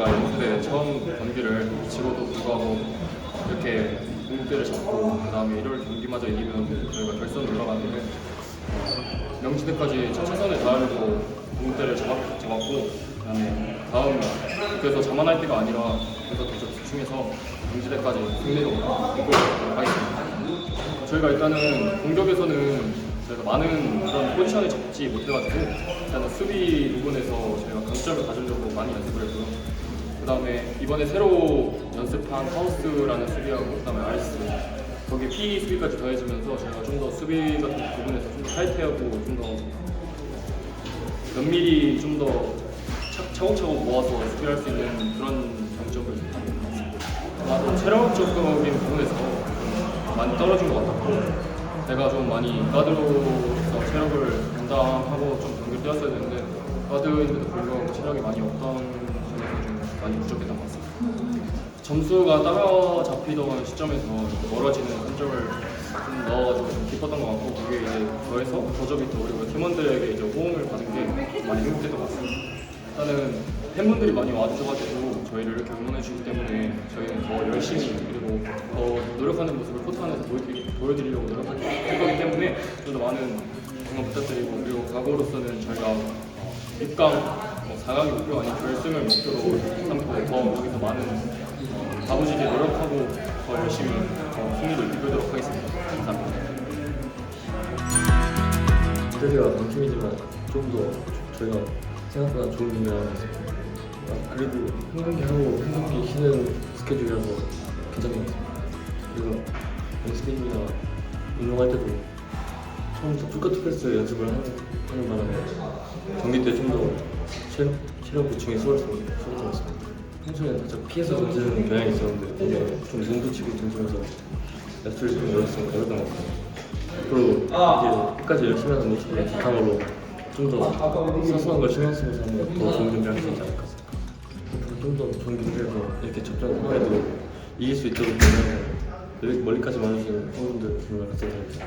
저희가 연습대 처음 경기를 치고도 불구하고 이렇게 공격대를 잡고 그 다음에 일요일 경기마저 이기면 저희가 결선 올라가는데 어, 명지대까지 첫 최선을 다하려고 공격대를 잡았, 잡았고 그 다음에 다음 그래서 자만할 때가 아니라 그래서 더 집중해서 명지대까지 승리로 이끌도록 하겠습니다. 저희가 일단은 공격에서는 저희가 많은 그런 포지션을 잡지 못해가지고 일단은 수비 부분에서 저희가 강점을 가지려고 많이 연습을 했고요. 그 다음에 이번에 새로 연습한 하우스라는 수비하고 그 다음에 아이스 거기에 P 수비까지 더해지면서 저희가 좀 더 수비 같은 부분에서 좀 더 타이트하고 좀 더 면밀히 좀 더 차곡차곡 모아서 수비할 수 있는 그런 장점을 가진 것. 아마도 체력적인 부분에서 좀 많이 떨어진 것 같았고 제가 좀 많이 가드로서 체력을 감당하고 좀 경기를 뛰었어야 되는데 가드인데도 불구하고 체력이 많이 없던 점수가 따라잡히던 시점에서 멀어지는 한 점을 좀 넣어가지고 좀 기뻤던 것 같고 그게 이제 더해서 더저비터 그리고 팀원들에게 이제 호응을 받은 게 많이 행복했던 것 같습니다. 일단은 팬분들이 많이 와주셔가지고 저희를 이렇게 응원해 주기 때문에 저희는 더 열심히 그리고 더 노력하는 모습을 코트 안에서 보여드리, 보여드리려고 노력할 거기 때문에 좀 더 많은 응원 부탁드리고 그리고 각오로서는 저희가 어, 6강, 뭐 4강이 목표 아닌 결승을 목표로 삼고 더 여기서 많은 어, 가부지게 노력하고 더 열심히 어, 승리를 이끌도록 하겠습니다. 감사합니다. 스테디가 강팀이지만 좀 더 저희가 생각보다 좋은 있습니다. 아, 한 경기 하고 한 경기 쉬는 스케줄이라서 괜찮은 것 같습니다. 그리고 연습이나 운동할 때도 처음부터 풀커트 패스 연습을 하는, 바람에 경기 때 좀 더 체력, 보충에 수월했던 것 같습니다. 평소에 살짝 피해서 던지는 경향이 있었는데 오늘 좀 몸도 치고 던지면서 레프트를 좀 열었으면 그랬던 것 같아요. 앞으로 이제 끝까지 열심히 하는 모습을 바탕으로 좀 더 사소한 걸 신경 쓰면서 하면 더 좋은 경기를 할수 있지 않을까 앞으로 좀더 좋은 경기에서 이렇게 접전 상황에도 이길 수 있도록 여기 멀리까지 와주시는 팬분들 정말 감사드립니다